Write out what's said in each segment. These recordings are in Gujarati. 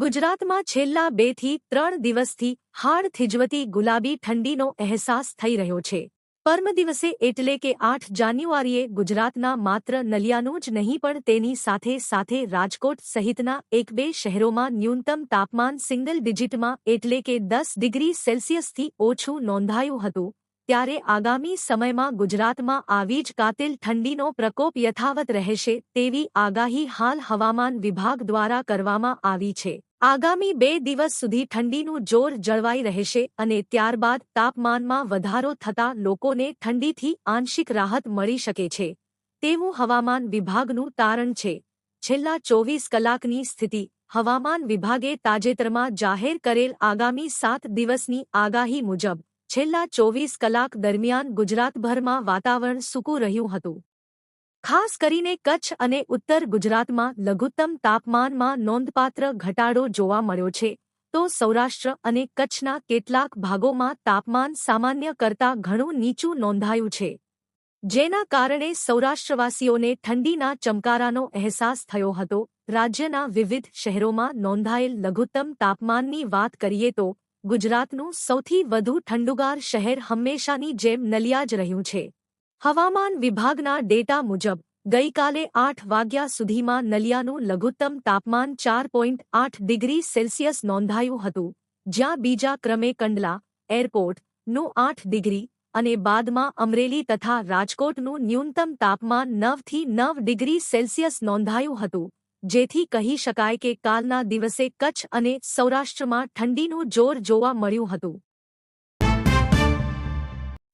ગુજરાતમાં છેલ્લા બેથી ત્રણ દિવસથી હાડ થીજવતી ગુલાબી ઠંડીનો અહેસાસ થઈ રહ્યો છે. પરમ દિવસે એટલે કે આઠ જાન્યુઆરીએ ગુજરાતના માત્ર નલિયાનું જ નહીં પણ તેની સાથે સાથે રાજકોટ સહિતના એક બે શહેરોમાં ન્યૂનતમ તાપમાન સિંગલ ડિજિટમાં એટલે કે દસ ડિગ્રી સેલ્સિયસથી ઓછું નોંધાયું હતું. ત્યારે આગામી સમયમાં ગુજરાતમાં આવી જ કાતિલ ઠંડીનો પ્રકોપ યથાવત રહેશે તેવી આગાહી હાલ હવામાન વિભાગ દ્વારા કરવામાં આવી છે. આગામી બે દિવસ સુધી ઠંડીનું જોર જળવાઈ રહેશે અને ત્યારબાદ તાપમાનમાં વધારો થતાં લોકોને ઠંડીથી આંશિક રાહત મળી શકે છે. તેવું હવામાન વિભાગનું તારણ છે. છેલ્લા ચોવીસ કલાકની સ્થિતિ હવામાન વિભાગે તાજેતરમાં જાહેર કરેલ આગામી સાત દિવસની આગાહી મુજબ છેલ્લા ચોવીસ કલાક દરમિયાન ગુજરાતભરમાં વાતાવરણ સૂકું રહ્યું હતું. ખાસ કરીને કચ્છ અને ઉત્તર ગુજરાતમાં લઘુત્તમ તાપમાનમાં નોંધપાત્ર ઘટાડો જોવા મળ્યો છે. તો સૌરાષ્ટ્ર અને કચ્છના કેટલાક ભાગોમાં તાપમાન સામાન્ય કરતાં ઘણું નીચું નોંધાયું છે. જેના કારણે સૌરાષ્ટ્રવાસીઓને ઠંડીના ચમકારાનો અહેસાસ થયો હતો. રાજ્યના વિવિધ શહેરોમાં નોંધાયેલ લઘુત્તમ તાપમાનની વાત કરીએ તો, ગુજરાતનું સૌથી વધુ ઠંડુગાર શહેર હંમેશાની જેમ નલિયા જ રહ્યું છે. હવામાન વિભાગના ડેટા મુજબ, ગઈકાલે આઠ વાગ્યા સુધીમાં નલિયાનું લઘુત્તમ તાપમાન ચાર પોઈન્ટ આઠ ડિગ્રી સેલ્સિયસ નોંધાયું હતું, જ્યાં બીજા ક્રમે કંડલા એરપોર્ટનું આઠ ડિગ્રી અને બાદમાં અમરેલી તથા રાજકોટનું ન્યૂનતમ તાપમાન નવથી નવ ડિગ્રી સેલ્સિયસ નોંધાયું હતું, જેથી કહી શકાય કે કાલના દિવસે કચ્છ અને સૌરાષ્ટ્રમાં ઠંડીનું જોર જોવા મળ્યું હતું.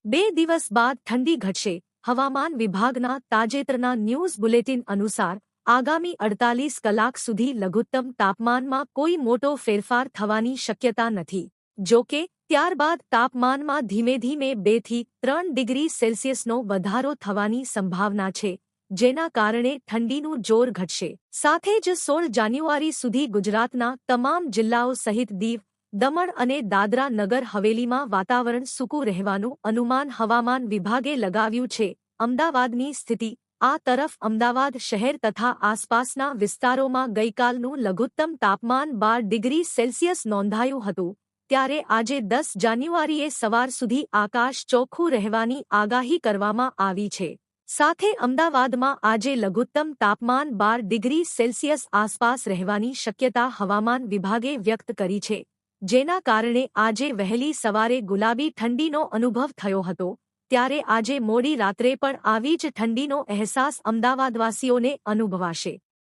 બે દિવસ બાદ ઠંડી ઘટશે. હવામાન વિભાગના તાજેતરના ન્યૂઝ બુલેટિન અનુસાર, આગામી અડતાલીસ કલાક સુધી લઘુત્તમ તાપમાનમાં કોઈ મોટો ફેરફાર થવાની શક્યતા નથી. જો કે, ત્યારબાદ તાપમાનમાં ધીમે ધીમે બેથી ત્રણ ડિગ્રી સેલ્સિયસનો વધારો થવાની સંભાવના છે, જેના કારણે ઠંડીનું જોર ઘટશે. સાથે જ સોળ જાન્યુઆરી સુધી ગુજરાતના તમામ જિલ્લાઓ સહિત દીવ દમણ અને દાદરા નગર હવેલીમાં વાતાવરણ સૂકું રહેવાનું અનુમાન હવામાન વિભાગે લગાવ્યું છે. અમદાવાદની સ્થિતિ, આ તરફ અમદાવાદ શહેર તથા આસપાસના વિસ્તારોમાં ગઈકાલનું લઘુત્તમ તાપમાન બાર ડિગ્રી સેલ્સિયસ નોંધાયું હતું. ત્યારે આજે દસ જાન્યુઆરીએ સવાર સુધી આકાશ ચોખ્ખું રહેવાની આગાહી કરવામાં આવી છે. સાથે અમદાવાદમાં આજે લઘુત્તમ તાપમાન બાર ડિગ્રી સેલ્સિયસ આસપાસ રહેવાની શક્યતા હવામાન વિભાગે વ્યક્ત કરી છે. જેના કારણે આજે વહેલી સવારે ગુલાબી ઠંડીનો અનુભવ થયો હતો, ત્યારે આજે મોડી રાત્રે પણ આવી જ ઠંડીનો અહેસાસ અમદાવાદવાસીઓને અનુભવાશે.